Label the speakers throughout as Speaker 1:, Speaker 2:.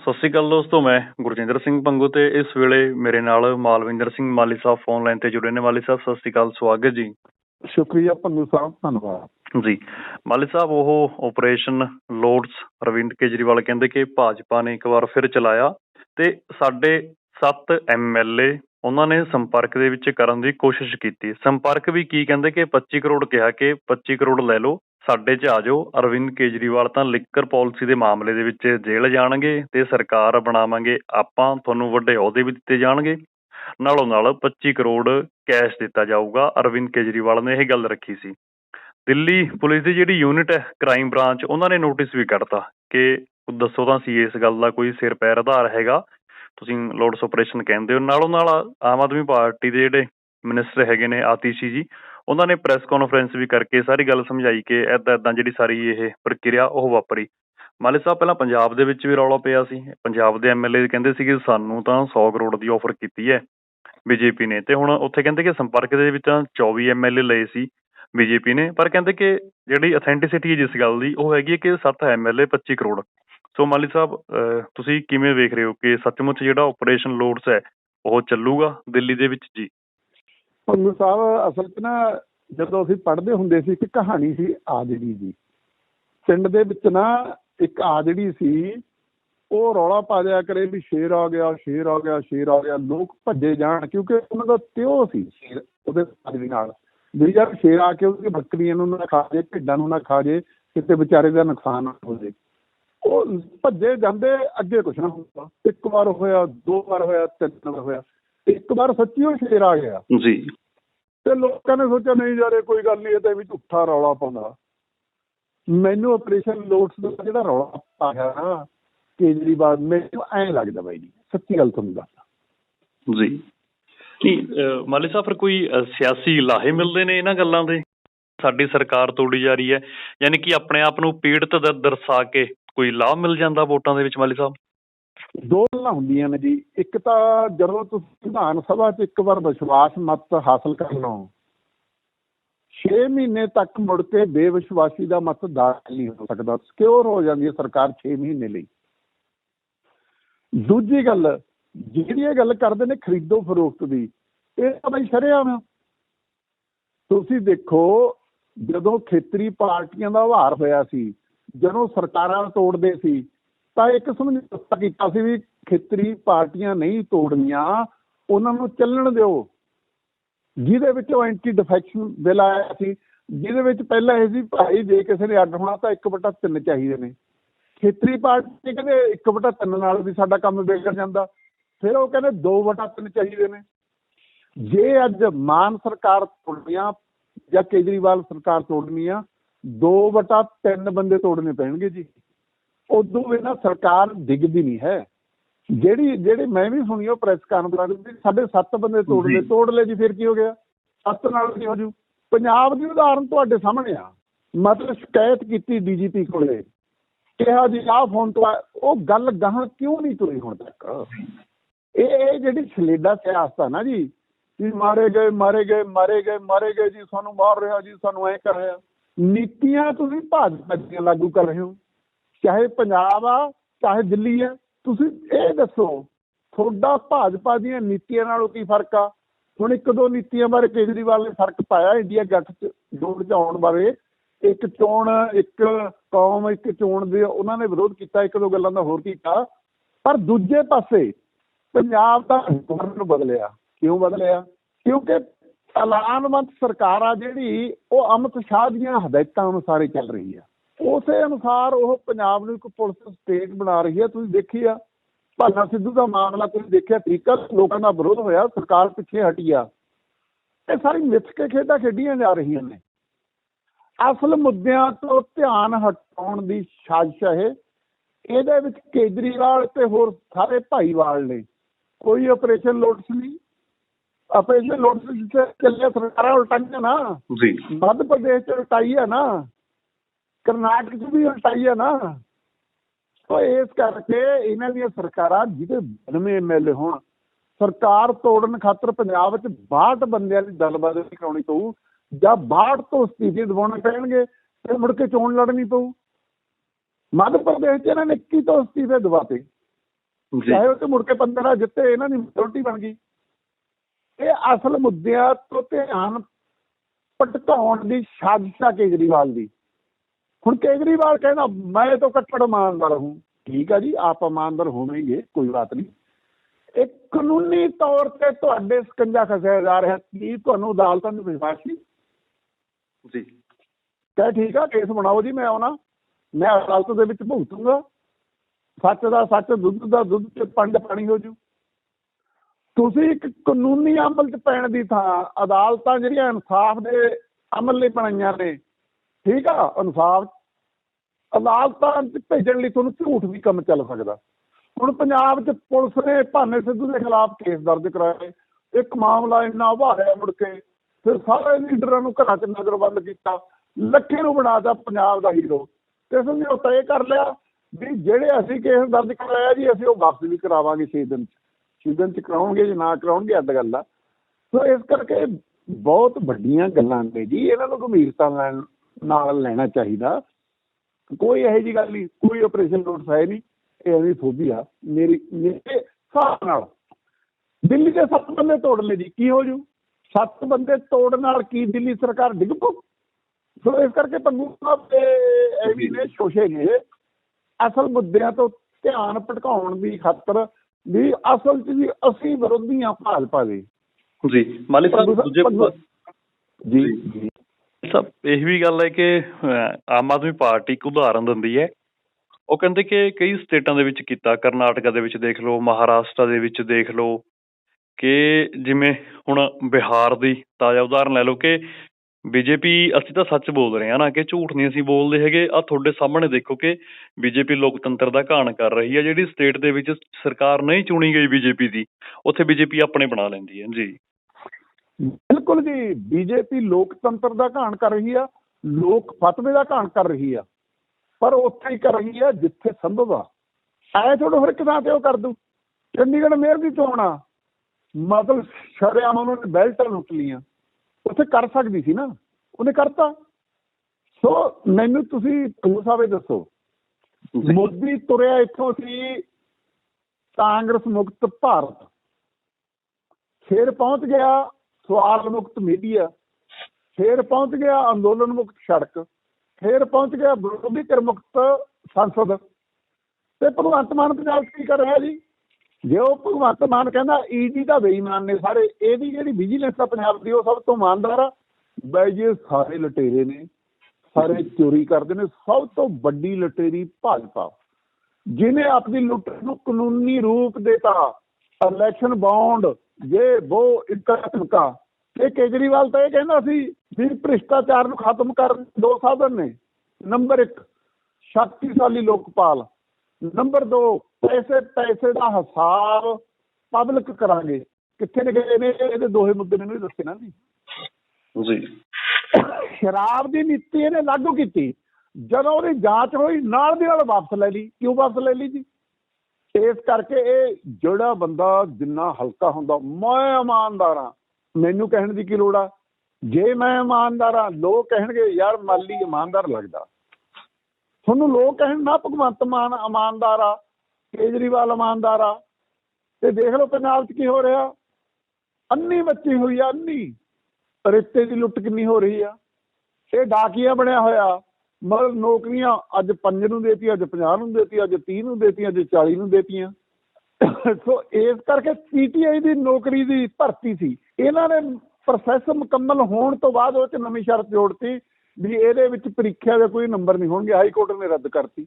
Speaker 1: ਸਤਿ ਸ਼੍ਰੀ ਅਕਾਲ ਦੋਸਤੋ ਮੈਂ ਗੁਰਜਿੰਦਰ ਸਿੰਘ ਪੰਗੂ ਤੇ ਇਸ ਵੇਲੇ ਮੇਰੇ ਨਾਲ ਮਾਲਵਿੰਦਰ ਸਿੰਘ ਮਾਲੀ ਸਾਹਿਬ ਫੋਨ ਲਾਈਨ ਤੇ ਜੁੜੇ ਨੇ। ਮਾਲੀ ਸਾਹਿਬ ਸਤਿ ਸ਼੍ਰੀ ਅਕਾਲ ਸਵਾਗਤ ਜੀ।
Speaker 2: ਸ਼ੁਕਰੀਆ ਪੰਨੂ ਸਾਹਿਬ ਧੰਨਵਾਦ।
Speaker 1: ਜੀ ਮਾਲੀ ਸਾਹਿਬ ਉਹ ਆਪਰੇਸ਼ਨ ਲੋਡਸ ਰਵਿੰਦਰ ਕੇਜਰੀਵਾਲ ਕਹਿੰਦੇ ਕਿ ਭਾਜਪਾ ਨੇ ਇੱਕ ਵਾਰ ਫਿਰ ਚਲਾਇਆ ਤੇ ਸਾਡੇ 7 ਐਮਐਲਏ ਉਹਨਾਂ ਨੇ ਸੰਪਰਕ ਦੇ ਵਿੱਚ ਕਰਨ ਦੀ ਕੋਸ਼ਿਸ਼ ਕੀਤੀ। ਸੰਪਰਕ ਵੀ ਕੀ ਕਹਿੰਦੇ ਕਿ 25 ਕਰੋੜ ਕਿਹਾ ਕਿ 25 ਕਰੋੜ ਲੈ ਲਓ ਸਾਡੇ 'ਚ ਆ ਜਾਓ। ਅਰਵਿੰਦ ਕੇਜਰੀਵਾਲ ਤਾਂ ਲਿਕਰ ਪਾਲਿਸੀ ਦੇ ਮਾਮਲੇ ਦੇ ਵਿੱਚ ਜੇਲ੍ਹ ਜਾਣਗੇ ਤੇ ਸਰਕਾਰ ਬਣਾਵਾਂਗੇ। ਆਪਾਂ ਤੁਹਾਨੂੰ ਵੱਡੇ ਅਹੁਦੇ ਵੀ ਦਿੱਤੇ ਜਾਣਗੇ। ਨਾਲੋਂ ਨਾਲ 25 ਕਰੋੜ ਕੈਸ਼ ਦਿੱਤਾ ਜਾਊਗਾ। ਅਰਵਿੰਦ ਕੇਜਰੀਵਾਲ ਨੇ ਇਹ ਗੱਲ ਰੱਖੀ ਸੀ। ਦਿੱਲੀ ਪੁਲਿਸ ਦੀ ਜਿਹੜੀ ਯੂਨਿਟ ਹੈ ਕ੍ਰਾਈਮ ਬ੍ਰਾਂਚ ਉਹਨਾਂ ਨੇ ਨੋਟਿਸ ਵੀ ਕੱਢਤਾ ਕਿ ਦੱਸੋ ਤਾਂ ਸੀ ਇਸ ਗੱਲ ਦਾ ਕੋਈ ਸਿਰ ਪੈਰ ਆਧਾਰ ਹੈਗਾ। ਤੁਸੀਂ ਲੋਡਸ ਆਪਰੇਸ਼ਨ ਕਹਿੰਦੇ ਹੋ। ਨਾਲੋਂ ਨਾਲ ਆਮ ਆਦਮੀ ਪਾਰਟੀ ਦੇ ਜਿਹੜੇ ਮਿਨਿਸਟਰ ਹੈਗੇ ਨੇ ਆਤੀਸ਼ੀ ਜੀ ਉਹਨਾਂ ਨੇ ਪ੍ਰੈਸ ਕਾਨਫਰੰਸ ਵੀ ਕਰਕੇ ਸਾਰੀ ਗੱਲ ਸਮਝਾਈ ਕਿ ਐਦਾਂ ਐਦਾਂ ਜਿਹੜੀ ਸਾਰੀ ਇਹ ਪ੍ਰਕਿਰਿਆ ਉਹ ਵਾਪਰੀ। ਮਾਲੇ ਸਾਹਿਬ, ਪਹਿਲਾਂ ਪੰਜਾਬ ਦੇ ਵਿੱਚ ਵੀ ਰੌਲਾ ਪਿਆ ਸੀ। ਪੰਜਾਬ ਦੇ ਐਮਐਲਏ ਕਹਿੰਦੇ ਸੀ ਕਿ ਸਾਨੂੰ ਤਾਂ 100 ਕਰੋੜ ਦੀ ਆਫਰ ਕੀਤੀ ਹੈ ਬੀਜੇਪੀ ਨੇ ਤੇ ਹੁਣ ਉੱਥੇ ਕਹਿੰਦੇ ਕਿ ਸੰਪਰਕ ਦੇ ਵਿੱਚ ਤਾਂ 24 ਐਮਐਲਏ ਲਏ ਸੀ ਬੀਜੇਪੀ ਨੇ, ਪਰ ਕਹਿੰਦੇ ਕਿ ਜਿਹੜੀ ਅਥੈਂਟਿਸਿਟੀ ਜਿਸ ਗੱਲ ਦੀ, ਉਹ ਹੈਗੀ ਹੈ ਕਿ 7 ਐਮਐਲਏ 25 ਕਰੋੜ। ਸੋ ਮਾਲੀ ਸਾਹਿਬ ਤੁਸੀਂ ਕਿਵੇਂ ਵੇਖ ਰਹੇ ਹੋ ਕਿ ਸੱਚਮੁੱਚ ਜਿਹੜਾ ਆਪਰੇਸ਼ਨ ਲੋਡਸ ਹੈ, ਉਹ ਚੱਲੂਗਾ ਦਿੱਲੀ ਦੇ ਵਿੱਚ? ਜੀ।
Speaker 2: ਪੰਨੂ ਸਾਹਿਬ, ਅਸਲ 'ਚ ਨਾ ਜਦੋਂ ਅਸੀਂ ਪੜ੍ਹਦੇ ਹੁੰਦੇ ਸੀ, ਇੱਕ ਕਹਾਣੀ ਸੀ ਆਜੜੀ ਦੀ ਪਿੰਡ ਦੇ ਵਿੱਚ ਨਾ ਇੱਕ ਆਜੜੀ ਸੀ, ਉਹ ਰੌਲਾ ਪਾ ਦਿਆ ਕਰੇ ਵੀ ਸ਼ੇਰ ਆ ਗਿਆ, ਸ਼ੇਰ ਆ ਗਿਆ, ਸ਼ੇਰ ਆ ਗਿਆ। ਲੋਕ ਭੱਜੇ ਜਾਣ, ਕਿਉਂਕਿ ਉਹਨਾਂ ਦਾ ਤਿਉ ਸੀ ਸ਼ੇਰ, ਉਹਦੇ ਆਜੜੀ ਨਾਲ। ਵੀ ਯਾਰ ਸ਼ੇਰ ਆ ਕੇ ਉਹਦੀ ਬੱਕਰੀਆਂ ਨੂੰ ਨਾ ਖਾ ਜੇ, ਭੇਡਾਂ ਨੂੰ ਨਾ ਖਾ ਜੇ, ਕਿਤੇ ਵਿਚਾਰੇ ਦਾ ਨੁਕਸਾਨ ਨਾ ਹੋ ਜੇ। ਉਹ ਭੱਜੇ ਜਾਂਦੇ, ਅੱਗੇ ਕੁਛ ਨਾ ਹੁੰਦਾ। ਇੱਕ ਵਾਰ ਹੋਇਆ, ਦੋ ਵਾਰ ਹੋਇਆ, ਤਿੰਨ ਵਾਰ ਹੋਇਆ। ਇੱਕ ਵਾਰ ਸੱਚੀ ਉਹ ਸ਼ੇਰ ਆ ਗਿਆ।
Speaker 1: ਜੀ।
Speaker 2: ਤੇ ਲੋਕਾਂ ਨੇ ਸੋਚਿਆ ਨਹੀਂ ਯਾਰ ਇਹ ਕੋਈ ਗੱਲ ਨਹੀਂ ਇਹ ਤਾਂ ਵੀ ਝੂਠਾ ਰੌਲਾ ਪਾਉਂਦਾ। ਮੈਨੂੰ ਆਪਰੇਸ਼ਨ ਲੋਟਸ ਦਾ ਜਿਹੜਾ ਰੌਲਾ ਪਾ ਗਿਆ ਨਾ ਕੇਜਰੀਵਾਲ ਮੈਨੂੰ ਐਂ ਲੱਗਦਾ ਬਾਈ ਜੀ ਸੱਚੀ ਗੱਲ ਤੁਹਾਨੂੰ ਦੱਸਾਂ।
Speaker 1: ਜੀ। ਨਹੀਂ ਮਾਲੀ ਸਾਹਿਬ ਫਿਰ ਕੋਈ ਸਿਆਸੀ ਲਾਹੇ ਮਿਲਦੇ ਨੇ ਇਹਨਾਂ ਗੱਲਾਂ ਦੇ? ਸਾਡੀ ਸਰਕਾਰ ਤੋੜੀ ਜਾ ਰਹੀ ਹੈ ਯਾਨੀ ਕਿ ਆਪਣੇ ਆਪ ਨੂੰ ਪੀੜਤ ਦ- ਦਰਸਾ ਕੇ ਕੋਈ ਲਾਭ ਮਿਲ ਜਾਂਦਾ ਵੋਟਾਂ ਦੇ ਵਿੱਚ ਮਾਲੀ ਸਾਹਿਬ?
Speaker 2: ਦੋ ਗੱਲਾਂ ਹੁੰਦੀਆਂ ਨੇ ਜੀ। ਇੱਕ ਤਾਂ ਜਦੋਂ ਤੁਸੀਂ ਵਿਧਾਨ ਸਭਾ 'ਚ ਇੱਕ ਵਾਰ ਵਿਸ਼ਵਾਸ ਮਤ ਹਾਸਲ ਕਰ ਲਓ 6 ਮਹੀਨੇ ਤੱਕ ਮੁੜ ਕੇ ਬੇਵਿਸ਼ਵਾਸੀ ਦਾ ਮਤ ਦਾਖਲ ਨਹੀਂ ਹੋ ਸਕਦਾ। ਸਿਕਿਉਰ ਹੋ ਜਾਂਦੀ ਹੈ ਸਰਕਾਰ 6 ਮਹੀਨੇ ਲਈ? ਦੂਜੀ ਗੱਲ ਜਿਹੜੀ ਇਹ ਗੱਲ ਕਰਦੇ ਨੇ ਖਰੀਦੋ ਫਰੋਖਤ ਦੀ, ਇਹ ਤਾਂ ਬਈ ਸ਼ਰੇਆਮ ਤੁਸੀਂ ਦੇਖੋ, ਜਦੋਂ ਖੇਤਰੀ ਪਾਰਟੀਆਂ ਦਾ ਉਭਾਰ ਹੋਇਆ ਸੀ, ਜਦੋਂ ਸਰਕਾਰਾਂ ਤੋੜਦੇ ਸੀ ਤਾਂ ਇੱਕ ਸਮਝੌਤਾ ਕੀਤਾ ਸੀ ਵੀ ਖੇਤਰੀ ਪਾਰਟੀਆਂ ਨਹੀਂ ਤੋੜਨੀਆਂ, ਉਹਨਾਂ ਨੂੰ ਚੱਲਣ ਦਿਓ। ਜਿਹਦੇ ਵਿੱਚੋਂ ਐਂਟੀ ਡਿਫੈਕਸ਼ਨ ਬਿੱਲ ਆਇਆ ਸੀ, ਜਿਹਦੇ ਵਿੱਚ ਪਹਿਲਾਂ ਇਹ ਸੀ ਭਾਈ ਜੇ ਕਿਸੇ ਨੇ ਅੱਡ ਹੋਣਾ ਤਾਂ 1/3 ਚਾਹੀਦੇ ਨੇ। ਖੇਤਰੀ ਪਾਰਟੀ ਕਹਿੰਦੇ 1/3 ਨਾਲ ਵੀ ਸਾਡਾ ਕੰਮ ਵਿਗੜ ਜਾਂਦਾ। ਫਿਰ ਉਹ ਕਹਿੰਦੇ 2/3 ਚਾਹੀਦੇ ਨੇ। ਜੇ ਅੱਜ ਮਾਨ ਸਰਕਾਰ ਤੋੜਨੀ ਆ ਜਾਂ ਕੇਜਰੀਵਾਲ ਸਰਕਾਰ ਤੋੜਨੀ ਆ 2/3 ਬੰਦੇ ਤੋੜਨੇ ਪੈਣਗੇ ਜੀ। ਉਦੋਂ ਬਿਨਾਂ ਸਰਕਾਰ ਡਿੱਗਦੀ ਨਹੀਂ ਹੈ। ਜਿਹੜੀ ਜਿਹੜੀ ਮੈਂ ਵੀ ਸੁਣੀ ਉਹ ਪ੍ਰੈਸ ਕਾਨਫਰੰਸ ਵੀ ਸਾਡੇ 7 ਬੰਦੇ ਤੋੜ ਲਏ
Speaker 1: ਜੀ।
Speaker 2: ਤੋੜ ਲਏ ਜੀ ਫਿਰ ਕੀ ਹੋ ਗਿਆ? 7 ਨਾਲ ਕੀ ਹੋ ਜੂ? ਪੰਜਾਬ ਦੀ ਉਦਾਹਰਨ ਤੁਹਾਡੇ ਸਾਹਮਣੇ ਆ। ਮਤਲਬ ਸ਼ਿਕਾਇਤ ਕੀਤੀ ਡੀਜੀਪੀ ਕੋਲੇ। ਕਿਹਾ ਜੀ ਆਹ ਫੋਨ ਤੋਂ। ਉਹ ਗੱਲ ਗਾਹਾਂ ਕਿਉਂ ਨਹੀਂ ਤੁਰੀ ਹੁਣ ਤੱਕ? ਇਹ ਇਹ ਜਿਹੜੀ ਸਲੇਡਾ ਸਿਆਸਤ ਆ ਨਾ ਜੀ ਵੀ ਮਾਰੇ ਗਏ ਮਾਰੇ ਗਏ ਮਾਰੇ ਗਏ ਮਾਰੇ ਗਏ ਜੀ ਸਾਨੂੰ ਮਾਰ ਰਿਹਾ ਜੀ ਸਾਨੂੰ ਐ ਕਰ ਰਿਹਾ। ਨੀਤੀਆਂ ਤੁਸੀਂ ਭਾਜਪਾ ਦੀਆਂ ਲਾਗੂ ਕਰ ਰਹੇ ਹੋ। ਚਾਹੇ ਪੰਜਾਬ ਆ, ਚਾਹੇ ਦਿੱਲੀ ਆ, ਤੁਸੀਂ ਇਹ ਦੱਸੋ, ਤੁਹਾਡਾ ਭਾਜਪਾ ਦੀਆਂ ਨੀਤੀਆਂ ਨਾਲੋਂ ਕੀ ਫ਼ਰਕ ਆ? ਹੁਣ ਇੱਕ ਦੋ ਨੀਤੀਆਂ ਬਾਰੇ ਕੇਜਰੀਵਾਲ ਨੇ ਫ਼ਰਕ ਪਾਇਆ ਇੰਡੀਆ ਗੱਠ ਚ, ਜੋੜ ਚ ਆਉਣ ਬਾਰੇ। ਇੱਕ ਚੋਣ, ਇੱਕ ਕੌਮ, ਇੱਕ ਚੋਣ ਦੇ ਉਹਨਾਂ ਨੇ ਵਿਰੋਧ ਕੀਤਾ, ਇੱਕ ਦੋ ਗੱਲਾਂ ਦਾ ਹੋਰ ਕੀਤਾ। ਪਰ ਦੂਜੇ ਪਾਸੇ ਪੰਜਾਬ ਦਾ ਗਵਰਨਰ ਬਦਲਿਆ। ਕਿਉਂ ਬਦਲਿਆ? ਕਿਉਂਕਿ ਐਲਾਨਵੰਤ ਸਰਕਾਰ ਆ ਜਿਹੜੀ, ਉਹ ਅਮਿਤ ਸ਼ਾਹ ਦੀਆਂ ਹਦਾਇਤਾਂ ਅਨੁਸਾਰ ਹੀ ਚੱਲ ਰਹੀ ਆ। ਉਸੇ ਅਨੁਸਾਰ ਉਹ ਪੰਜਾਬ ਨੂੰ ਇੱਕ ਪੁਲਿਸ ਸਟੇਟ ਬਣਾ ਰਹੀ ਹੈ। ਤੁਸੀਂ ਦੇਖੀ ਆ ਭਾਨਾ ਸਿੱਧੂ ਦਾ ਮਾਮਲਾ ਤੁਸੀਂ ਦੇਖਿਆ ਤਰੀਕਾ ਲੋਕਾਂ ਦਾ ਵਿਰੋਧ ਹੋਇਆ ਸਰਕਾਰ ਪਿੱਛੇ ਹਟੀ ਆ। ਇਹ ਸਾਰੀ ਮਿੱਥ ਕੇ ਖੇਡਾਂ ਖੇਡੀਆਂ ਜਾ ਰਹੀਆਂ ਨੇ। ਅਸਲ ਮੁੱਦਿਆਂ ਤੋਂ ਧਿਆਨ ਹਟਾਉਣ ਦੀ ਸਾਜ਼ਿਸ਼ ਹੈ ਇਹ। ਇਹਦੇ ਵਿੱਚ ਕੇਜਰੀਵਾਲ ਤੇ ਹੋਰ ਸਾਰੇ ਭਾਈਵਾਲ ਨੇ। ਕੋਈ ਆਪਰੇਸ਼ਨ ਲੋਟਸ ਨਹੀਂ। ਆਪਰੇਸ਼ਨ ਲੋਟਸ ਜਿੱਥੇ ਚੱਲਿਆ ਸਰਕਾਰਾਂ ਉਲਟਾਈਆਂ ਨਾ।
Speaker 1: ਜੀ।
Speaker 2: ਮੱਧ ਪ੍ਰਦੇਸ਼ ਚ ਉਲਟਾਈ ਹੈ ਨਾ। ਕਰਨਾਟਕ ਚ ਵੀ ਉਲਟਾਈ ਹੈ ਨਾ। ਸੋ ਇਸ ਕਰਕੇ ਇਹਨਾਂ ਦੀਆਂ ਸਰਕਾਰਾਂ ਜਿਹਦੇ 92 ਐਮਐਲਏ ਹੋਣ ਸਰਕਾਰ ਤੋੜਨ ਖਾਤਰ ਪੰਜਾਬ ਵਿੱਚ 62 ਬੰਦਿਆਂ ਦੀ ਦਲਬਦਲੀ ਕਰਾਉਣੀ ਪਊ ਜਾਂ 62 ਤੋਂ ਅਸਤੀਫੇ ਦਿਵਾਉਣੇ ਪੈਣਗੇ ਤੇ ਮੁੜ ਕੇ ਚੋਣ ਲੜਨੀ ਪਊ। ਮੱਧ ਪ੍ਰਦੇਸ਼ ਚ ਇਹਨਾਂ ਨੇ 21 ਤੋਂ ਅਸਤੀਫੇ ਦਿਵਾਤੇ ਚਾਹੇ ਉਹ ਤੇ ਮੁੜ ਕੇ 15 ਜਿੱਤੇ ਇਹਨਾਂ ਦੀ ਮੈਜੋਰਟੀ ਬਣ ਗਈ। ਇਹ ਅਸਲ ਮੁੱਦਿਆਂ ਤੋਂ ਧਿਆਨ ਭਟਕਾਉਣ ਦੀ ਸਾਜ਼ਿਸ਼ ਆ ਕੇਜਰੀਵਾਲ ਦੀ। ਹੁਣ ਕੇਜਰੀਵਾਲ ਕਹਿੰਦਾ ਮੈਂ ਤਾਂ ਕੱਟੜ ਇਮਾਨਦਾਰ ਹੂੰ। ਠੀਕ ਆ ਜੀ ਆਪ ਇਮਾਨਦਾਰ ਹੋਵੇਂਗੇ ਕੋਈ ਬਾਤ ਨਹੀਂ। ਇਹ ਕਾਨੂੰਨੀ ਤੌਰ ਤੇ ਤੁਹਾਡੇ ਸਕੰਜਾ ਖਸਿਆ ਜਾ ਰਿਹਾ ਕੀ ਤੁਹਾਨੂੰ ਅਦਾਲਤਾਂ ਨੂੰ ਵਿਸ਼ਵਾਸ ਨਹੀਂ?
Speaker 1: ਜੀ।
Speaker 2: ਕਹੇ ਠੀਕ ਆ ਕੇਸ ਬਣਾਓ ਜੀ ਮੈਂ ਆਉਣਾ। ਮੈਂ ਅਦਾਲਤ ਦੇ ਵਿੱਚ ਭੁਗਤੂੰਗਾ। ਸੱਚ ਦਾ ਸੱਚ ਦੁੱਧ ਦਾ ਦੁੱਧ ਤੇ ਪੰਡ ਪਾਣੀ ਹੋ ਜੂ। ਤੁਸੀਂ ਇੱਕ ਕਾਨੂੰਨੀ ਅਮਲ 'ਚ ਪੈਣ ਦੀ ਥਾਂ ਅਦਾਲਤਾਂ ਜਿਹੜੀਆਂ ਇਨਸਾਫ ਦੇ ਅਮਲ ਲਈ ਬਣਾਈਆਂ ਨੇ ਠੀਕ ਆ, ਇਨਸਾਫ ਅਦਾਲਤਾਂ 'ਚ ਭੇਜਣ ਲਈ ਤੁਹਾਨੂੰ ਝੂਠ ਵੀ ਕੰਮ ਚੱਲ ਸਕਦਾ। ਹੁਣ ਪੰਜਾਬ 'ਚ ਪੁਲਿਸ ਨੇ ਭਾਨੇ ਸਿੱਧੂ ਦੇ ਖਿਲਾਫ ਕੇਸ ਦਰਜ ਕਰਾਏ। ਇੱਕ ਮਾਮਲਾ ਇੰਨਾ ਉਭਾਰਿਆ ਮੁੜ ਕੇ, ਫਿਰ ਸਾਰੇ ਲੀਡਰਾਂ ਨੂੰ ਘਰਾਂ 'ਚ ਨਜ਼ਰਬੰਦ ਕੀਤਾ। ਲੱਖੇ ਨੂੰ ਬਣਾਤਾ ਪੰਜਾਬ ਦਾ ਹੀਰੋ। ਤੇ ਸਮਝੌਤਾ ਇਹ ਕਰ ਲਿਆ ਵੀ ਜਿਹੜੇ ਅਸੀਂ ਕੇਸ ਦਰਜ ਕਰਾਇਆ ਜੀ, ਅਸੀਂ ਉਹ ਵਾਪਸ ਵੀ ਕਰਾਵਾਂਗੇ 6 ਦਿਨ 'ਚ। 6 ਦਿਨ 'ਚ ਕਰਾਉਣਗੇ ਜਾਂ ਨਾ ਕਰਾਉਣਗੇ, ਅੱਡ ਗੱਲ ਆ। ਸੋ ਇਸ ਕਰਕੇ ਬਹੁਤ ਵੱਡੀਆਂ ਗੱਲਾਂ ਨੇ ਜੀ, ਇਹਨਾਂ ਨੂੰ ਗੰਭੀਰਤਾ ਨਾਲ ਨਾਲ ਲੈਣਾ ਚਾਹੀਦਾ। ਕੋਈ ਇਹੋ ਜੀ ਗੱਲ ਨਹੀਂ ਕੋਈ ਆਪਰੇਸ਼ਨ ਨੋਟਸ ਹੈ ਨਹੀਂ ਇਹ ਐਵੇਂ ਫੋਬੀਆ ਮੇਰੀ ਮੇਰੇ ਹਿਸਾਬ ਨਾਲ ਦਿੱਲੀ ਦੇ ਸੱਤ ਬੰਦੇ ਤੋੜ ਲਏ ਜੀ ਕੀ ਹੋ ਜੂ? ਸੱਤ ਬੰਦੇ ਤੋੜਨ ਨਾਲ ਕੀ ਦਿੱਲੀ ਸਰਕਾਰ ਡਿੱਗ ਪਊ? ਸੋ ਇਸ ਕਰਕੇ ਪੰਗੂ ਸਾਹਿਬ ਐਵੀ ਨੇ ਸ਼ੋਸ਼ੇ ਨੇ ਅਸਲ ਮੁੱਦਿਆਂ ਤੋਂ ਧਿਆਨ ਭਟਕਾਉਣ ਦੀ ਖਾਤਰ ਵੀ ਅਸਲ 'ਚ ਜੀ ਅਸੀਂ ਵਿਰੋਧੀ ਹਾਂ ਭਾਜਪਾ ਦੇ।
Speaker 1: ਜੀ ਮਾਲੀ ਸਾਹਿਬ ਦੂਜੇ
Speaker 2: ਜੀ।
Speaker 1: ਸਭ ਇਹ ਵੀ ਗੱਲ ਹੈ ਕਿ ਆਮ ਆਦਮੀ ਪਾਰਟੀ ਇੱਕ ਉਦਾਹਰਨ ਦਿੰਦੀ ਹੈ। ਉਹ ਕਹਿੰਦੇ ਕਿ ਕਈ ਸਟੇਟਾਂ ਦੇ ਵਿੱਚ ਕੀਤਾ, ਕਰਨਾਟਕਾ ਦੇ ਵਿੱਚ ਦੇਖ ਲਓ, ਮਹਾਰਾਸ਼ਟਰ ਦੇ ਵਿੱਚ ਦੇਖ ਲਓ, ਕਿ ਜਿਵੇਂ ਹੁਣ ਬਿਹਾਰ ਦੀ ਤਾਜ਼ਾ ਉਦਾਹਰਨ ਲੈ ਲਓ ਕਿ ਬੀਜੇਪੀ, ਅਸੀਂ ਤਾਂ ਸੱਚ ਬੋਲ ਰਹੇ ਹਾਂ ਨਾ ਕਿ ਝੂਠ ਨਹੀਂ ਅਸੀਂ ਬੋਲਦੇ ਹੈਗੇ। ਆ ਤੁਹਾਡੇ ਸਾਹਮਣੇ ਦੇਖੋ ਕਿ ਬੀਜੇਪੀ ਲੋਕਤੰਤਰ ਦਾ ਘਾਣ ਕਰ ਰਹੀ ਹੈ, ਜਿਹੜੀ ਸਟੇਟ ਦੇ ਵਿੱਚ ਸਰਕਾਰ ਨਹੀਂ ਚੁਣੀ ਗਈ ਬੀਜੇਪੀ ਦੀ, ਉੱਥੇ ਬੀਜੇਪੀ ਆਪਣੇ ਬਣਾ ਲੈਂਦੀ ਹੈ। ਜੀ।
Speaker 2: ਬਿਲਕੁਲ ਜੀ ਬੀਜੇਪੀ ਲੋਕਤੰਤਰ ਦਾ ਘਾਣ ਕਰ ਰਹੀ ਆ ਲੋਕ ਫਤਵੇ ਦਾ ਘਾਣ ਕਰ ਰਹੀ ਆ। ਪਰ ਉੱਥੇ ਹੀ ਕਰ ਰਹੀ ਆ ਜਿੱਥੇ ਸੰਭਵ ਆ। ਐ ਥੋੜਾ ਹਰ ਥਾਂ ਤੇ ਉਹ ਕਰ ਦੂ ਚੰਡੀਗੜ੍ਹ ਮੇਅਰ ਦੀ ਚੋਣ ਆ। ਮਤਲਬ ਸ਼ਰਿਆਮ ਉਹਨਾਂ ਨੇ ਬੈਲਟਾਂ ਲੁੱਟ ਲੀਆਂ ਉੱਥੇ ਕਰ ਸਕਦੀ ਸੀ ਨਾ। ਉਹਨੇ ਕਰਤਾ। ਸੋ ਮੈਨੂੰ ਤੁਸੀਂ ਤੂੰ ਸਾਹਿਬ ਦੱਸੋ ਮੋਦੀ ਤੁਰਿਆ ਇੱਥੋਂ ਸੀ ਕਾਂਗਰਸ ਮੁਕਤ ਭਾਰਤ। ਫਿਰ ਪਹੁੰਚ ਗਿਆ। ਸਵਾਲ ਮੁਕਤ ਮੀਡੀਆ। ਫਿਰ ਪਹੁੰਚ ਗਿਆ ਅੰਦੋਲਨ ਮੁਕਤ ਸੜਕ। ਫਿਰ ਪਹੁੰਚ ਗਿਆ ਵਿਰੋਧੀ ਧਿਰ ਮੁਕਤ ਸੰਸਦ। ਤੇ ਭਗਵੰਤ ਮਾਨ ਪੰਜਾਬ ਕੀ ਕਰ ਰਿਹਾ ਜੀ? ਜੇ ਉਹ ਭਗਵੰਤ ਮਾਨ ਕਹਿੰਦਾ ਈਡੀ ਦਾ ਬੇਈਮਾਨ ਨੇ ਸਾਰੇ, ਇਹਦੀ ਜਿਹੜੀ ਵਿਜੀਲੈਂਸ ਆ ਪੰਜਾਬ ਦੀ, ਉਹ ਸਭ ਤੋਂ ਇਮਾਨਦਾਰ ਆ। ਬਾਈ ਜੇ ਸਾਰੇ ਲਟੇਰੇ ਨੇ, ਸਾਰੇ ਚੋਰੀ ਕਰਦੇ ਨੇ, ਸਭ ਤੋਂ ਵੱਡੀ ਲਟੇਰੀ ਭਾਜਪਾ। ਜਿਹਨੇ ਆਪਣੀ ਲੁੱਟ ਨੂੰ ਕਾਨੂੰਨੀ ਰੂਪ ਦਿੱਤਾ। ਇਲੈਕਸ਼ਨ ਬੌਂਡ ਜੇ ਉਹ ਇੱਕਾ ਤੁਮਕਾ ਇਹ ਕੇਜਰੀਵਾਲ ਤਾਂ ਇਹ ਕਹਿੰਦਾ ਸੀ ਵੀ ਭ੍ਰਿਸ਼ਟਾਚਾਰ ਨੂੰ ਖਤਮ ਕਰਨ ਦੇ ਦੋ ਸਾਧਨ ਨੇ। ਨੰਬਰ 1 ਸ਼ਕਤੀਸ਼ਾਲੀ ਲੋਕਪਾਲ। ਨੰਬਰ 2 ਪੈਸੇ ਪੈਸੇ ਦਾ ਹਿਸਾਬ ਪਬਲਿਕ ਕਰਾਂਗੇ। ਕਿੱਥੇ ਨੇ ਗਏ ਨੇ? ਇਹਦੇ ਦੋਹੇ ਮੁੱਦੇ ਮੈਨੂੰ ਹੀ ਦੱਸੇ ਨਾ ਜੀ।
Speaker 1: ਜੀ।
Speaker 2: ਸ਼ਰਾਬ ਦੀ ਨੀਤੀ ਇਹਨੇ ਲਾਗੂ ਕੀਤੀ। ਜਦੋਂ ਉਹਦੀ ਜਾਂਚ ਹੋਈ ਨਾਲ ਦੀ ਨਾਲ ਵਾਪਸ ਲੈ ਲਈ। ਕਿਉਂ ਵਾਪਸ ਲੈ ਲਈ ਜੀ? ਇਸ ਕਰਕੇ ਇਹ ਜਿਹੜਾ ਬੰਦਾ ਜਿੰਨਾ ਹਲਕਾ ਹੁੰਦਾ, ਮੈਂ ਇਮਾਨਦਾਰ ਹਾਂ। ਮੈਨੂੰ ਕਹਿਣ ਦੀ ਕੀ ਲੋੜ ਆ? ਜੇ ਮੈਂ ਇਮਾਨਦਾਰ ਹਾਂ, ਲੋਕ ਕਹਿਣਗੇ, ਯਾਰ ਮਾਲੀ ਇਮਾਨਦਾਰ ਲੱਗਦਾ। ਤੁਹਾਨੂੰ ਲੋਕ ਕਹਿਣ ਨਾ ਭਗਵੰਤ ਮਾਨ ਇਮਾਨਦਾਰ ਆ ਕੇਜਰੀਵਾਲ ਇਮਾਨਦਾਰ ਆ ਤੇ ਦੇਖ ਲਓ ਪੰਜਾਬ 'ਚ ਕੀ ਹੋ ਰਿਹਾ? ਅੰਨੀ ਬੱਚੀ ਹੋਈ ਆ, ਅੰਨੀ। ਰਿਸ਼ਤੇ ਦੀ ਲੁੱਟ ਕਿੰਨੀ ਹੋ ਰਹੀ ਆ। ਇਹ ਡਾਕੀਆ ਬਣਿਆ ਹੋਇਆ। ਮਗਰ ਨੌਕਰੀਆਂ ਅੱਜ 5 ਨੂੰ ਦੇਤੀ ਅੱਜ 50 ਨੂੰ ਦੇਤੀ ਅੱਜ 30 ਨੂੰ ਦੇਤੀ ਅੱਜ 40 ਨੂੰ ਦੇਤੀਆਂ। ਸੋ ਇਸ ਕਰਕੇ ਪੀਟੀਆਈ ਦੀ ਨੌਕਰੀ ਦੀ ਭਰਤੀ ਸੀ। ਇਹਨਾਂ ਨੇ ਪ੍ਰੋਸੈਸ ਮੁਕੰਮਲ ਹੋਣ ਤੋਂ ਬਾਅਦ ਉਹ ਚ ਨਵੀਂ ਸ਼ਰਤ ਜੋੜਤੀ ਵੀ ਇਹਦੇ ਵਿੱਚ ਪ੍ਰੀਖਿਆ ਦੇ ਕੋਈ ਨੰਬਰ ਨਹੀਂ ਹੋਣਗੇ ਹਾਈ ਕੋਰਟ ਨੇ ਰੱਦ ਕਰਤੀ।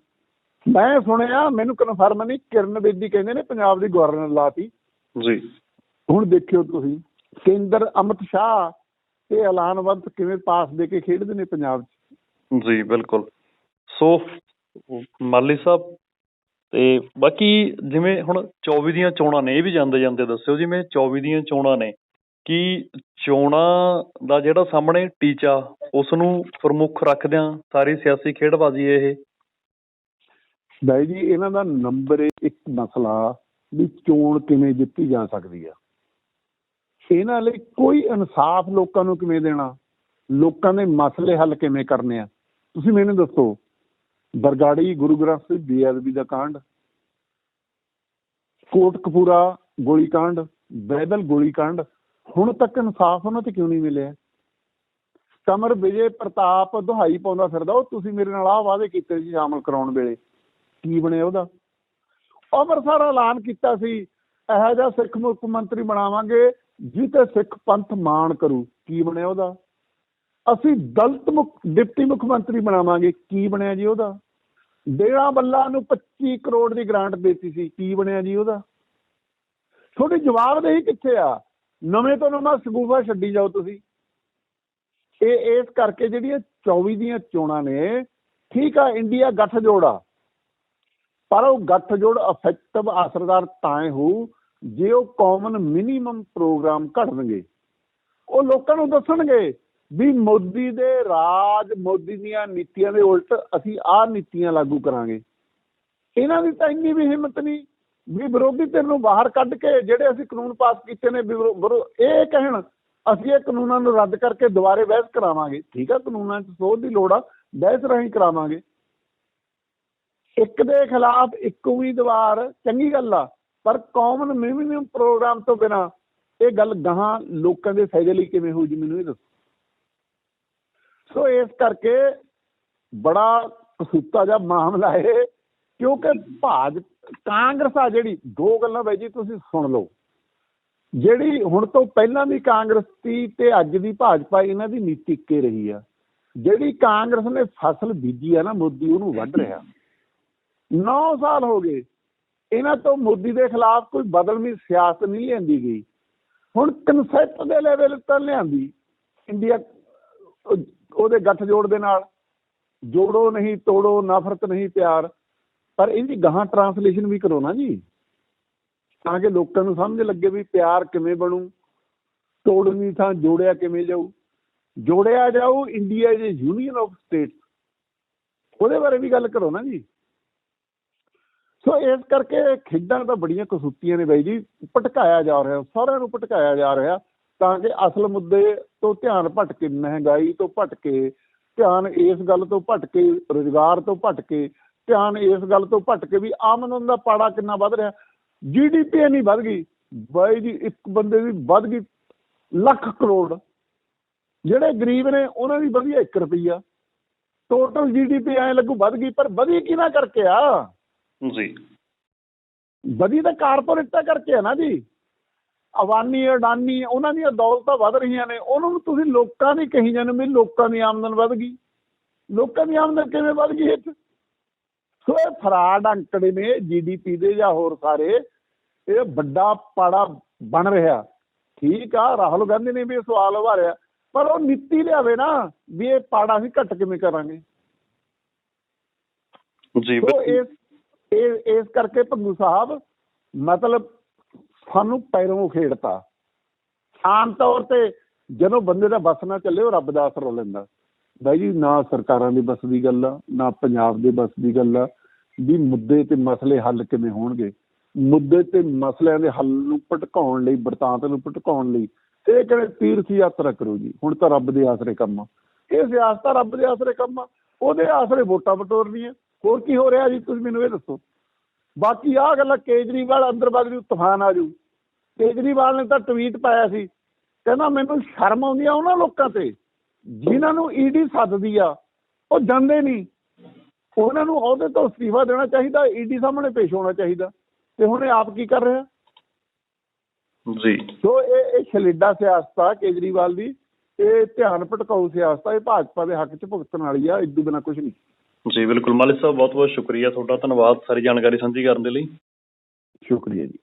Speaker 2: ਮੈਂ ਸੁਣਿਆ ਮੈਨੂੰ ਕਨਫਰਮ ਨਹੀਂ ਕਿਰਨ ਬੇਦੀ ਕਹਿੰਦੇ ਨੇ ਪੰਜਾਬ ਦੀ ਗਵਰਨਰ ਲਾਤੀ।
Speaker 1: ਜੀ।
Speaker 2: ਹੁਣ ਦੇਖਿਓ ਤੁਸੀਂ ਕੇਂਦਰ ਅਮਿਤ ਸ਼ਾਹ ਤੇ ਐਲਾਨਵੰਤ ਕਿਵੇਂ ਪਾਸ ਦੇ ਕੇ ਖੇਡਦੇ ਨੇ ਪੰਜਾਬ 'ਚ?
Speaker 1: ਜੀ, ਬਿਲਕੁਲ। ਸੋ, ਮਾਲੀ ਸਾਹਿਬ, ਤੇ ਬਾਕੀ ਜਿਵੇਂ ਹੁਣ 24 ਦੀਆਂ ਚੋਣਾਂ ਨੇ, ਇਹ ਵੀ ਜਾਂਦੇ ਜਾਂਦੇ ਦੱਸਿਓ, ਜਿਵੇਂ 24 ਦੀਆਂ ਚੋਣਾਂ ਨੇ, ਕੀ ਚੋਣਾਂ ਦਾ ਜਿਹੜਾ ਸਾਹਮਣੇ ਟੀਚਾ ਉਸ ਨੂੰ ਪ੍ਰਮੁੱਖ ਰੱਖਦਿਆਂ ਸਾਰੀ ਸਿਆਸੀ ਖੇਡਬਾਜ਼ੀ ਇਹ?
Speaker 2: ਬਾਈ ਜੀ, ਇਹਨਾਂ ਦਾ ਨੰਬਰ ਇੱਕ ਮਸਲਾ ਵੀ ਚੋਣ ਕਿਵੇਂ ਜਿੱਤੀ ਜਾ ਸਕਦੀ ਆ। ਇਹਨਾਂ ਲਈ ਕੋਈ ਇਨਸਾਫ ਲੋਕਾਂ ਨੂੰ ਕਿਵੇਂ ਦੇਣਾ? ਲੋਕਾਂ ਦੇ ਮਸਲੇ ਹੱਲ ਕਿਵੇਂ ਕਰਨੇ ਆ? ਤੁਸੀਂ ਮੈਨੂੰ ਦੱਸੋ, ਬਰਗਾੜੀ ਗੁਰੂ ਗ੍ਰੰਥ ਸਾਹਿਬ ਬੇਅਦਬੀ ਦਾ ਕਾਂਡ, ਕੋਟਕਪੂਰਾ ਗੋਲੀकांड ਬੈਦਲ ਗੋਲੀकांड ਹੁਣ ਤੱਕ ਇਨਸਾਫ ਉਹਨਾਂ ਤੇ ਕਿਉਂ ਨਹੀਂ ਮਿਲਿਆ? ਕਮਰ ਵਿਜੇ ਪ੍ਰਤਾਪ ਦੁਹਾਈ ਪਾਉਂਦਾ ਫਿਰਦਾ, ਉਹ ਤੁਸੀਂ ਮੇਰੇ ਨਾਲ ਆਹ ਵਾਅਦੇ ਕੀਤੇ ਸੀ ਸ਼ਾਮਲ ਕਰਾਉਣ ਵੇਲੇ। ਕੀ ਬਣਿਆ ਉਹਦਾ? ਅੰਮ੍ਰਿਤਸਰ ਐਲਾਨ ਕੀਤਾ ਸੀ, ਇਹੋ ਜਿਹਾ ਸਿੱਖ ਮੁੱਖ ਮੰਤਰੀ ਬਣਾਵਾਂਗੇ ਜਿੱਤੇ ਸਿੱਖ ਪੰਥ ਮਾਣ ਕਰੂ। ਕੀ ਬਣਿਆ ਉਹਦਾ? ਅਸੀਂ ਦਲਤ ਮੁੱਖ, ਡਿਪਟੀ ਮੁੱਖ ਮੰਤਰੀ ਬਣਾਵਾਂਗੇ। ਕੀ ਬਣਿਆ ਜੀ ਉਹਦਾ? ਡੇਰਾ ਬੱਲਾ ਨੂੰ 25 ਕਰੋੜ ਦੀ ਗ੍ਰਾਂਟ ਦਿੱਤੀ ਸੀ। ਕੀ ਬਣਿਆ ਜੀ ਉਹਦਾ? ਤੁਹਾਡੀ ਜਵਾਬਦੇਹੀ ਕਿੱਥੇ ਆ? ਨਵੇਂ ਤੋਂ ਨਵਾਂ ਸਗੂਫਾ ਛੱਡੀ ਜਾਓ ਤੁਸੀਂ। ਇਹ, ਇਸ ਕਰਕੇ ਜਿਹੜੀਆਂ 24 ਦੀਆਂ ਚੋਣਾਂ ਨੇ, ਠੀਕ ਆ, ਇੰਡੀਆ ਗੱਠਜੋੜ ਆ। ਪਰ ਉਹ ਗੱਠਜੋੜ ਇਫੈਕਟਿਵ ਅਸਰਦਾਰ ਤਾਂ ਹੀ ਹੋਊ, ਜੇ ਉਹ ਕਾਮਨ ਮਿਨੀਮਮ ਪ੍ਰੋਗਰਾਮ ਘੜਨਗੇ। ਉਹ ਲੋਕਾਂ ਨੂੰ ਦੱਸਣਗੇ ਵੀ ਮੋਦੀ ਦੇ ਰਾਜ, ਮੋਦੀ ਦੀਆਂ ਨੀਤੀਆਂ ਦੇ ਉਲਟ ਅਸੀਂ ਆਹ ਨੀਤੀਆਂ ਲਾਗੂ ਕਰਾਂਗੇ। ਇਹਨਾਂ ਦੀ ਤਾਂ ਇੰਨੀ ਵੀ ਹਿੰਮਤ ਨਹੀਂ ਵੀ ਵਿਰੋਧੀ ਧਿਰ ਨੂੰ ਬਾਹਰ ਕੱਢ ਕੇ ਜਿਹੜੇ ਅਸੀਂ ਕਾਨੂੰਨ ਪਾਸ ਕੀਤੇ ਨੇ ਇਹ ਕਹਿਣ, ਅਸੀਂ ਇਹ ਕਾਨੂੰਨਾਂ ਨੂੰ ਰੱਦ ਕਰਕੇ ਦੁਬਾਰੇ ਬਹਿਸ ਕਰਾਵਾਂਗੇ। ਠੀਕ ਆ, ਕਾਨੂੰਨਾਂ 'ਚ ਸੋਧ ਦੀ ਲੋੜ ਆ, ਬਹਿਸ ਰਾਹੀਂ ਕਰਾਵਾਂਗੇ। ਇੱਕ ਦੇ ਖਿਲਾਫ ਇੱਕ ਉਮੀਦਵਾਰ ਚੰਗੀ ਗੱਲ ਆ, ਪਰ ਕਾਮਨ ਮਿਨੀਮਮ ਪ੍ਰੋਗਰਾਮ ਤੋਂ ਬਿਨਾ ਇਹ ਗੱਲ ਗਾਹਾਂ ਲੋਕਾਂ ਦੇ ਫਾਇਦੇ ਲਈ ਕਿਵੇਂ ਹੋਊ ਜੀ, ਮੈਨੂੰ ਇਹ ਦੱਸੋ। ਸੋ ਇਸ ਕਰਕੇ ਬੜਾ ਕਸੂਤਾ ਜਿਹਾ ਮਾਮਲਾ ਹੈ ਕਿਉਂਕਿ ਭਾਜ, ਕਾਂਗਰਸ ਆ ਜਿਹੜੀ, ਦੋ ਗੱਲਾਂ ਬਾਈ ਜੀ ਤੁਸੀਂ ਸੁਣ ਲਓ। ਜਿਹੜੀ ਹੁਣ ਤੋਂ ਪਹਿਲਾਂ ਦੀ ਕਾਂਗਰਸ ਸੀ ਤੇ ਅੱਜ ਦੀ ਭਾਜਪਾ ਇਹਨਾਂ ਦੀ ਨੀਤੀ ਇੱਕੇ ਰਹੀ ਆ। ਜਿਹੜੀ ਕਾਂਗਰਸ ਨੇ ਫਸਲ ਬੀਜੀ ਆ ਨਾ ਮੋਦੀ, ਉਹਨੂੰ ਵੱਢ ਰਿਹਾ। 9 ਸਾਲ ਹੋ ਗਏ। ਇਹਨਾਂ ਤੋਂ ਮੋਦੀ ਦੇ ਖਿਲਾਫ ਕੋਈ ਬਦਲਵੀਂ ਸਿਆਸਤ ਨਹੀਂ ਲਿਆਂਦੀ ਗਈ। ਹੁਣ ਕਨਸੈਪਟ ਦੇ ਲੈਵਲ ਤੇ ਲਿਆਂਦੀ। ਇੰਡੀਆ ਉਹ- ਉਹਦੇ ਗੱਠਜੋੜ ਦੇ ਨਾਲ। ਜੋੜੋ ਨਹੀਂ, ਤੋੜੋ, ਨਫ਼ਰਤ ਨਹੀਂ, ਪਿਆਰ। ਪਰ ਇਹਦੀ ਗਾਹਾਂ ਟਰਾਂਸਲੇਸ਼ਨ ਵੀ ਕਰੋ ਨਾ ਜੀ। ਤਾਂ ਕਿ ਲੋਕਾਂ ਨੂੰ ਸਮਝ ਲੱਗੇ ਵੀ ਪਿਆਰ ਕਿਵੇਂ ਬਣੂ, ਤੋੜਨੀ ਥਾਂ ਜੋੜਿਆ ਕਿਵੇਂ ਜਾਊ। ਜੋੜਿਆ ਜਾਊ India is union of states ਉਹਦੇ ਬਾਰੇ ਵੀ ਗੱਲ ਕਰੋ ਨਾ ਜੀ। ਸੋ ਇਸ ਕਰਕੇ ਖੇਡਾਂ ਤਾਂ ਬੜੀਆਂ ਕਸੂਤੀਆਂ ਨੇ ਬਾਈ ਜੀ। ਭਟਕਾਇਆ ਜਾ ਰਿਹਾ, ਸਾਰਿਆਂ ਨੂੰ ਭਟਕਾਇਆ ਜਾ ਰਿਹਾ। ਤਾਂ ਕਿ ਅਸਲ ਮੁੱਦੇ ਤੋਂ ਧਿਆਨ ਭਟਕੇ ਮਹਿੰਗਾਈ ਤੋਂ ਭਟਕੇ ਧਿਆਨ ਇਸ ਗੱਲ ਤੋਂ ਭਟਕੇ ਰੋਜ਼ਗਾਰ ਤੋਂ ਭਟਕੇ ਧਿਆਨ ਇਸ ਗੱਲ ਤੋਂ ਭਟਕੇ ਵੀ ਆਮਦਨ ਦਾ ਪਾੜਾ ਕਿੰਨਾ ਵੱਧ ਰਿਹਾ। ਜੀਡੀਪੀ ਨਹੀਂ ਵੱਧ ਗਈ। ਬਾਈ ਜੀ ਇੱਕ ਬੰਦੇ ਦੀ ਵੱਧ ਗਈ ਲੱਖ ਕਰੋੜ। ਜਿਹੜੇ ਗਰੀਬ ਨੇ ਉਹਨਾਂ ਦੀ ਵਧੀਆ 1 ਰੁਪਈਆ। ਟੋਟਲ ਜੀਡੀਪੀ ਐ ਲੱਗੂ ਵੱਧ ਗਈ ਪਰ ਵਧੀ ਕਿਹਨਾਂ ਕਰਕੇ ਆ?
Speaker 1: ਜੀ।
Speaker 2: ਵਧੀ ਤਾਂ ਕਾਰਪੋਰੇਟਾਂ ਕਰਕੇ ਆ ਨਾ ਜੀ। ਅਵਾਨੀ ਅਡਾਨੀ ਉਹਨਾਂ ਦੀਆਂ ਦੌਲਤਾਂ ਵੱਧ ਰਹੀਆਂ ਨੇ ਉਹਨਾਂ ਨੂੰ ਤੁਸੀਂ ਲੋਕਾਂ ਦੀ ਕਹੀ ਜਾਂਦੇ ਵੀ ਲੋਕਾਂ ਦੀ ਆਮਦਨ ਵੱਧ ਗਈ ਲੋਕਾਂ ਦੀ ਆਮਦਨ ਕਿਵੇਂ ਵੱਧ ਗਈ 'ਚ? ਸੋ ਇਹ ਫਰਾਡ ਅੰਕੜੇ ਨੇ ਜੀਡੀਪੀ ਦੇ ਜਾਂ ਹੋਰ ਸਾਰੇ ਇਹ ਵੱਡਾ ਪਾੜਾ ਬਣ ਰਿਹਾ ਠੀਕ ਆ ਰਾਹੁਲ ਗਾਂਧੀ ਨੇ ਵੀ ਇਹ ਸਵਾਲ ਉਭਾਰਿਆ ਪਰ ਉਹ ਨੀਤੀ ਲਿਆਵੇ ਨਾ ਵੀ ਇਹ ਪਾੜਾ ਅਸੀਂ ਘੱਟ ਕਿਵੇਂ ਕਰਾਂਗੇ
Speaker 1: ਜੀ।
Speaker 2: ਇਸ ਇਸ ਕਰਕੇ ਭੰਗੂ ਸਾਹਿਬ ਮਤਲਬ ਸਾਨੂੰ ਪੈਰੋਂ ਖੇਡਤਾ। ਆਮ ਤੌਰ ਤੇ ਜਦੋਂ ਬੰਦੇ ਦਾ ਬਸ ਨਾ ਚੱਲੇ, ਉਹ ਰੱਬ ਦਾ ਆਸਰਾ ਲੈਂਦਾ। ਬਾਈ ਜੀ, ਨਾ ਸਰਕਾਰਾਂ ਦੀ ਬਸ ਦੀ ਗੱਲ ਆ, ਨਾ ਪੰਜਾਬ ਦੇ ਬਸ ਦੀ ਗੱਲ ਆ, ਵੀ ਮੁੱਦੇ ਤੇ ਮਸਲੇ ਹੱਲ ਕਿਵੇਂ ਹੋਣਗੇ? ਮੁੱਦੇ ਤੇ ਮਸਲਿਆਂ ਦੇ ਹੱਲ ਨੂੰ ਭਟਕਾਉਣ ਲਈ, ਵਰਤਾਂਤ ਨੂੰ ਭਟਕਾਉਣ ਲਈ ਇਹ ਕਹਿੰਦੇ ਤੀਰਥ ਯਾਤਰਾ ਕਰੋ ਜੀ। ਹੁਣ ਤਾਂ ਰੱਬ ਦੇ ਆਸਰੇ ਕੰਮ ਆ। ਇਹ ਸਿਆਸਤ ਰੱਬ ਦੇ ਆਸਰੇ ਕੰਮ ਆ। ਉਹਦੇ ਆਸਰੇ ਵੋਟਾਂ ਬਟੋਰਨੀਆਂ ਹੋਰ ਕੀ ਹੋ ਰਿਹਾ ਜੀ? ਤੁਸੀਂ ਮੈਨੂੰ ਇਹ ਦੱਸੋ। ਬਾਕੀ ਆਹ ਗੱਲਾਂ ਕੇਜਰੀਵਾਲ ਅੰਦਰ ਵਗ ਜੂ ਤੂਫਾਨ ਆ ਜੂ। ਕੇਜਰੀਵਾਲ ਨੇ ਤਾਂ ਟਵੀਟ ਪਾਇਆ ਸੀ ਕਹਿੰਦਾ ਮੈਨੂੰ ਸ਼ਰਮ ਆਉਂਦੀ ਆ ਉਹਨਾਂ ਲੋਕਾਂ ਤੇ ਜਿਨ੍ਹਾਂ ਨੂੰ ਈਡੀ ਸੱਦਦੀ ਆ ਉਹ ਜਾਂਦੇ ਨਹੀਂ। ਉਹਨਾਂ ਨੂੰ ਅਹੁਦੇ ਤੋਂ ਅਸਤੀਫਾ ਦੇਣਾ ਚਾਹੀਦਾ ਈਡੀ ਸਾਹਮਣੇ ਪੇਸ਼ ਹੋਣਾ ਚਾਹੀਦਾ। ਤੇ ਹੁਣ ਇਹ ਆਪ ਕੀ ਕਰ ਰਿਹਾ?
Speaker 1: ਜੀ।
Speaker 2: ਸੋ ਇਹ ਇਹ ਛਲੇਡਾ ਸਿਆਸਤ ਆ ਕੇਜਰੀਵਾਲ ਦੀ ਇਹ ਧਿਆਨ ਭਟਕਾਊ ਸਿਆਸਤ ਆ ਇਹ ਭਾਜਪਾ ਦੇ ਹੱਕ 'ਚ ਭੁਗਤਣ ਵਾਲੀ ਆ ਇਦੋਂ ਬਿਨਾਂ ਕੁਝ ਨਹੀਂ।
Speaker 1: ਜੀ, ਬਿਲਕੁਲ। ਮਾਲਿਕ ਸਾਹਿਬ ਬਹੁਤ ਬਹੁਤ ਸ਼ੁਕਰੀਆ। ਤੁਹਾਡਾ ਧੰਨਵਾਦ ਸਾਰੀ ਜਾਣਕਾਰੀ ਸਾਂਝੀ ਕਰਨ ਦੇ ਲਈ।
Speaker 2: ਸ਼ੁਕਰੀਆ ਜੀ।